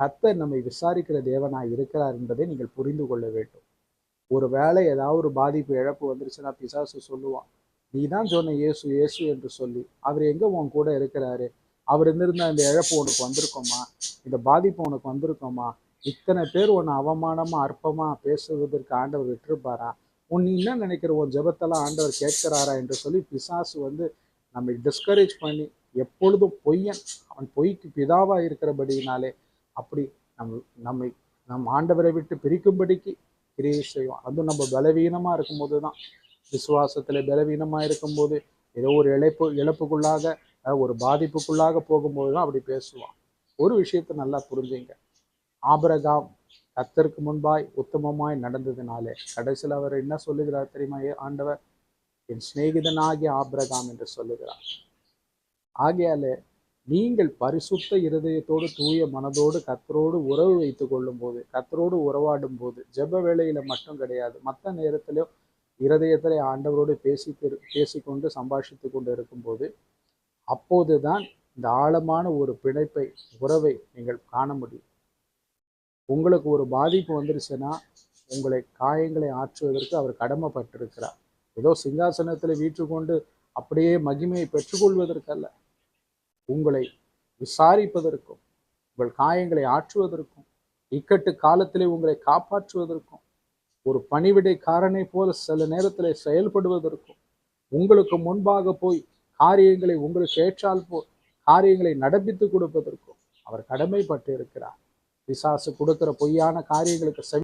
கர்த்தர் நம்மை விசாரிக்கிற தேவனாய் இருக்கிறார் என்பதை நீங்கள் புரிந்து கொள்ள வேண்டும். ஒரு வேளை ஏதாவது ஒரு பாதிப்பு இழப்பு வந்துருச்சுன்னா பிசாசு சொல்லுவான் நீ தான் சொன்ன இயேசு இயேசு என்று சொல்லி அவர் எங்கே உன் கூட இருக்கிறாரு? அவர் இருந்திருந்த இந்த இழப்பு உனக்கு வந்திருக்கோமா? இந்த பாதிப்பு உனக்கு வந்திருக்கோமா? இத்தனை பேர் உன்னை அவமானமா அற்பமா பேசுவதற்கு ஆண்டவர் விட்டுருப்பாரா? உன் நீ என்ன நினைக்கிற? உன் ஜபத்தெல்லாம் ஆண்டவர் கேட்கிறாரா? என்று சொல்லி பிசாசு வந்து நம்மை டிஸ்கரேஜ் பண்ணி எப்பொழுதும் பொய்யன் அவன் பொய்க்கு பிதாவாக இருக்கிறபடினாலே அப்படி நம்ம நம்மை நம் ஆண்டவரை விட்டு பிரிக்கும்படிக்கு கிரியை செய்வோம். அதுவும் நம்ம பலவீனமாக இருக்கும்போது தான் விசுவாசத்துல பலவீனமாக இருக்கும்போது ஏதோ ஒரு இழப்பு இழப்புக்குள்ளாக ஒரு பாதிப்புக்குள்ளாக போகும்போது தான் அப்படி பேசுவான். ஒரு விஷயத்தை நல்லா புரிஞ்சுங்க. ஆபரகாம் கத்தருக்கு முன்பாய் உத்தமமாய் நடந்ததுனாலே கடைசியில் அவர் என்ன சொல்லுகிறார் தெரியுமா? ஏ ஆண்டவர் என் சிநேகிதனாகிய ஆபிரகாம் என்று சொல்லுகிறார். ஆகையாலே நீங்கள் பரிசுத்த இருதயத்தோடு தூய மனதோடு கத்தரோடு உறவு வைத்துக் கொள்ளும் போது கத்தரோடு உறவாடும் போது ஜெப வேலையில மட்டும் கிடையாது. மற்ற நேரத்திலும் இருதயத்தில் ஆண்டவரோடு பேசி பேசிக்கொண்டு சம்பாஷித்து கொண்டு இருக்கும்போது அப்போதுதான் இந்த ஆழமான ஒரு பிணைப்பை உறவை நீங்கள் காண முடியும். உங்களுக்கு ஒரு பாதிப்பு வந்துருச்சுன்னா உங்களை காயங்களை ஆற்றுவதற்கு அவர் கடமைப்பட்டிருக்கிறார். ஏதோ சிங்காசனத்தில் வீற்றுக்கொண்டு அப்படியே மகிமையை பெற்றுக்கொள்வதற்கல்ல. உங்களை விசாரிப்பதற்கும் உங்கள் காயங்களை ஆற்றுவதற்கும் இக்கட்டு காலத்திலே உங்களை காப்பாற்றுவதற்கும் ஒரு பணிவிடைக்காரனை போல சில நேரத்தில் செயல்படுவதற்கும் உங்களுக்கு முன்பாக போய் காரியங்களை உங்களுக்கு ஏற்றால் போல் காரியங்களை நடப்பித்து கொடுப்பதற்கும் அவர் கடமைப்பட்டு இருக்கிறார் பிசாசு கொடுக்கிற பொய்யான காரியங்களுக்கு செவி